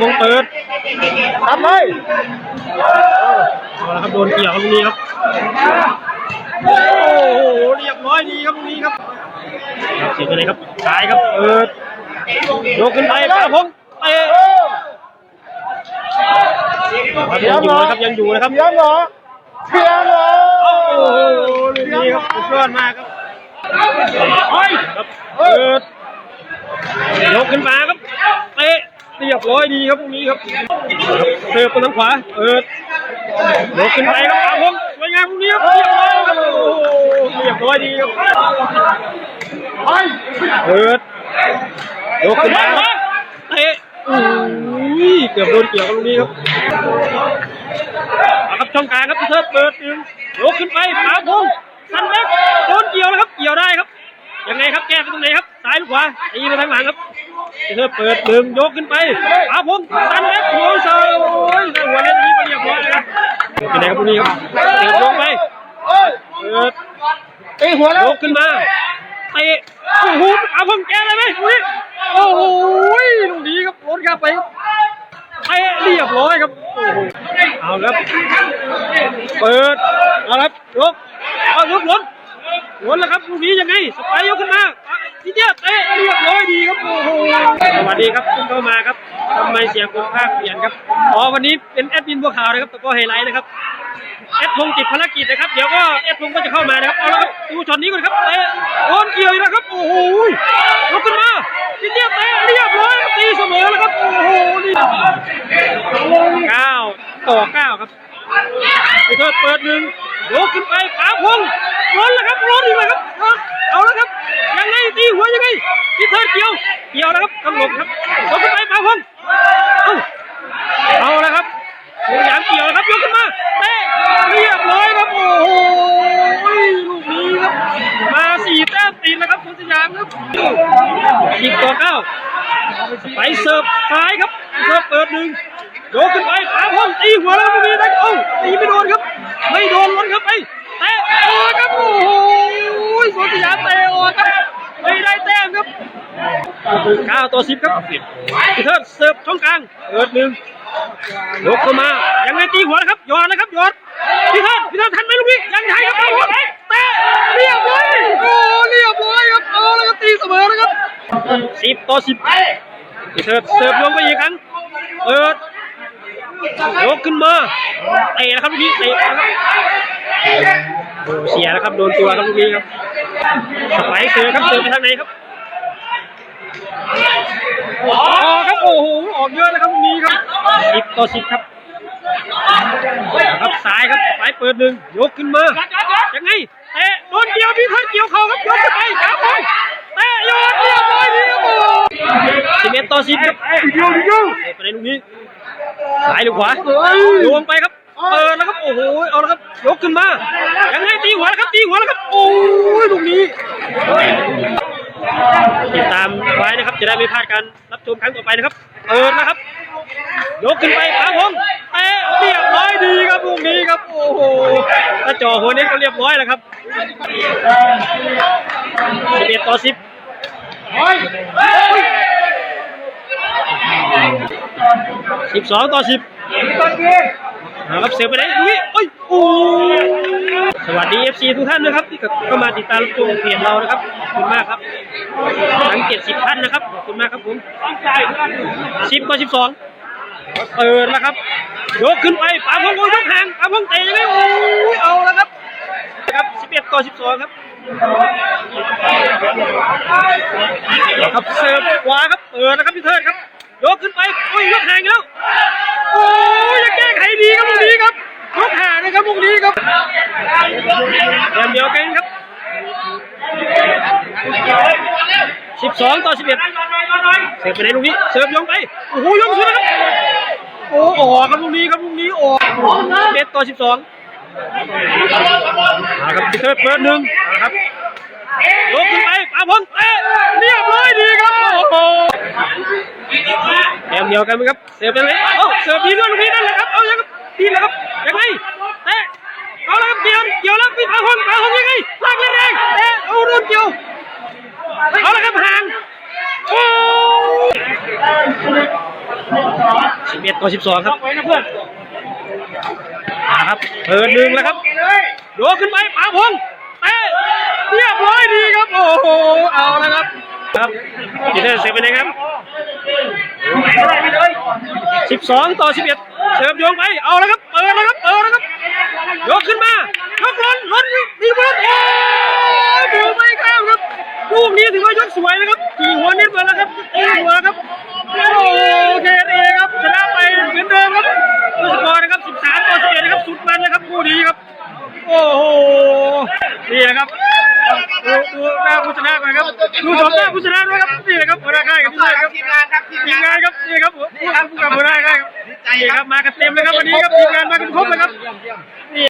พงเปิดทำเลยเอาละครับโดนเกี่ยวครับตรงนี้ครับ โอ้โหเรียบร้อยดีครับตรงนี้ครับครับเสียไปเลยครับซ้ายครับเปิดยกขึ้นไปปาพงเตะครับยังอยู่นะครับยังอยู่นะครับเสียงเหรอเสียงเหรอโอ้โหลูกนี้ครับสุดยอดมากครับครับเปิดยกขึ้นมาครับเตะ เรียบร้อยดีครับตรงนี้ครับเสิร์ฟไปทางขวาเปิดยกขึ้นไปครับปาพงสวยงามตรงนี้ครับเรียบร้อยครับโอ้โหเรียบร้อยดีครับเปิดยกขึ้นมาครับเตะโอ้ยเกือบโดนเกี่ยวกับตรงนี้ครับครับช่องกลางครับพี่เทิดเปิดหนึ่งยกขึ้นไปปาพงสันแบ็กโดนเกี่ยวแล้วครับเกี่ยวได้ครับยังไงครับแก้ไปตรงไหนครับซ้ายหรือขวาตีไปทางหลังครับ เทิดเปิดหนึ่งยกขึ้นไปปาพงสันแบ็กโอ้ยเซอร์โอ้ยหัวเล่นนี้ไปเรียบร้อยแล้วครับเป็นไงครับตรงนี้ครับเตะลงไปเอ้ยเปิดตีหัวแล้วยกขึ้นมาเตะโอ้โหอาผมแกเลยไหมโอ้โหลูกนี้ครับรถครับไปครับเตะเรียบร้อยครับโอ้โหเอาครับ เปิดเอาครับยกเอายกล้นล้นแล้วครับลูกนี้ยังไงสไปร์ยกขึ้นมาทีเดียวเตะ ร้อยดีครับโอ้โหสวัสดีครับคุณเข้ามาครับทำไมเสียงคุณภาคเปลี่ยนครับอ๋อวันนี้เป็นแอดมินบัวขาวนะครับแต่ก็ไฮไลท์นะครับเอสพงติดภารกิจนะครับเดี๋ยวก็เอสพงก็จะเข้ามานะครับเอาละครับดูช็อตนี้ก่อนครับเตะโอนเกี่ยวอีกแล้วครับโอ้โหยกขึ้นมาทีเดียเตะเรียบร้อยตีเสมอแล้วครับโอ้โหนี่เก้าต่อเก้าครับเทิดเปิดหนึ่งยกขึ้นไปปาพง ศ์ล้นแล้วครับล้อนอีกแล้วครับเอาแล้วครับยังไงตีหัวยังไงพีเทิร์เกี่ยวเกี่ยวแล้วครับกำหนดครับยกขึ้นไปปาพงเอาเอาแล้วครับพยายามเกี่ยวนะครับยกขึ้นมาเตะเรียบร้อยครับโอ้โหลูกนี้ครับมาสี่แต้มติดแล้วครับคุณสยามครับสิบต่อเก้าไปเสิร์ฟซ้ายครับเสิร์ฟเปิดหนึ่งโยกขึ้นไปปาพงตีหัวแล้วลูกนี้นะโอ้ตีไม่โดนครับ ไม่โดนล้นครับไปเตะโอ้ครับโอ้โหสุนสยามเตะโอ้ครับไม่ได้แต้มครับเก้าต่อสิบครับพี่เทิร์ดเสิร์ฟช่องกลางเปิดหนึ่งยกเข้ามา ยังไงตีหัวนะครับหยอดนะครับหยอดพี่ท่านพี่ท่านทันไหมลูกพี่ยังทันครับเอาครับเตะเรียบร้อยโอ้เรียบร้อยครับเอาแล้วก็ตีเสมอนะครับสิบต่อสิบพี่เทิดเสิร์ฟลงไปอีกครั้งเปิดยกขึ้นมาเตะนะครับลูกพี่เตะนะครับโอ้เสียแล้วครับโดนตัวครับลูกพี่ครับสไปเสิร์ฟครับเสิร์ฟไปทางไหนครับ ออกครับโอ้โหออกเยอะนะครับลูกนี้ครับสิบต่อสิบครับครับซ้ายครับไปเปิดหนึ่งยกขึ้นมายังไงเตะโดนเกี่ยวพี่เพิ่งเกี่ยวเขาครับยกขึ้นไปครับผมเตะโยนเรียบร้อยดีครับผมสิบเอ็ดต่อสิบครับเดียวเดียวเตะไปในลูกนี้ซ้ายหรือขวาโยนไปครับเปิดแล้วครับโอ้โหเอาละครับยกขึ้นมายังไงตีหัวแล้วครับตีหัวแล้วครับโอ้ยลูกนี้ ติดตามไว้นะครับ จะได้ไม่พลาดการรับชมครั้งต่อไปนะครับ เปิดนะครับ ยกขึ้นไปครับผมเตะเรียบร้อยดีครับลูกนี้ครับ โอ้โหถ้าจ่อหัวนี้ก็เรียบร้อยแล้วครับ11ต่อ10 12ต่อ10นะครับเสียไปไหนนี่เอ้ยโอ้ สวัสดี FC ทุกท่านนะครับ ที่เข้ามาติดตามชมเพจเรานะครับขอบคุณมากครับทั้ง70ท่านนะครับขอบคุณมากครับผม10ต่อ12เปิดแล้วครับยกขึ้นไปปาพงโอ้ยยกห่างปาพงเตะยังไงโอ้ยเอาแล้วครับครับ11ต่อ12ครับครับเสิร์ฟขวาครับเปิดนะครับพี่เทิดครับ ยกขึ้นไปโอ้ยยกห่างอีกแล้วโอ้ยยังแก้ไขดีครับลูกนี้ครับยกห่างนะครับลูกนี้ครับ แบบเดียวกันครับ12ต่อ11เสิร์ฟไปไหนลูกนี้เสิร์ฟยงไปโอ้โหยงสุดนะครับโอ้ออกครับลูกนี้ครับลูกนี้ออกเด็ดต่อ12นะครับพิเศษเปิดหนึ่งนะครับยกขึ้นไปปาพงเตะเรียบร้อยดีครับโอ้โหแถมเดียวกันไหมครับเสิร์ฟยังไงโอ้เสิร์ฟดีด้วยลูกนี้นั่นแหละครับเอายังครับดีแล้วครับยังไงเตะเอาแล้วครับเกี่ยว เกี่ยวแล้วพี่ปาพงปาพงยังไงลากแรงๆเตะเอาโดนเกี่ยวเอาละครับห่างโอ้11ต่อ12ครับนะครับเปิดหนึ่งแล้วครับโยกขึ้นไปปาพงเตะเรียบร้อยดีครับ โอ้โห เอาแล้วครับ ครับจีเนอร์เซฟไปเลยครับ12ต่อ11เสิร์ฟโยงไป เอาแล้วครับ เปิดแล้วครับ เปิดแล้วครับ ยกขึ้นมาย กล้นล้นดีบอลโอ้ยดูไม่เข้าครับลูกนี้ถือว่ายกสวยนะครับกี่หัวนิดมาแล้วครับตีหัวครับโอ้โหเคเอครับชนะไปเหมือนเดิมครับดูสกอร์นะครับ 13ต่อ11นะครับสุดมันนะครับคู่นี้ครับ โอ้โหนี่นะครับดูดูหน้าผู้ชนะก่อนครับดูชมหน้าผู้ชนะด้วยครับนี่นะครับหัวหน้าค่ายครับนี่ครับทีมงานครับทีมงานครับนี่ครับผู้ผู้กับหัวหน้าค่ายครับนี่ครับมากันเต็มเลยครับวันนี้ครับทีมงานมากันครบเลยครับ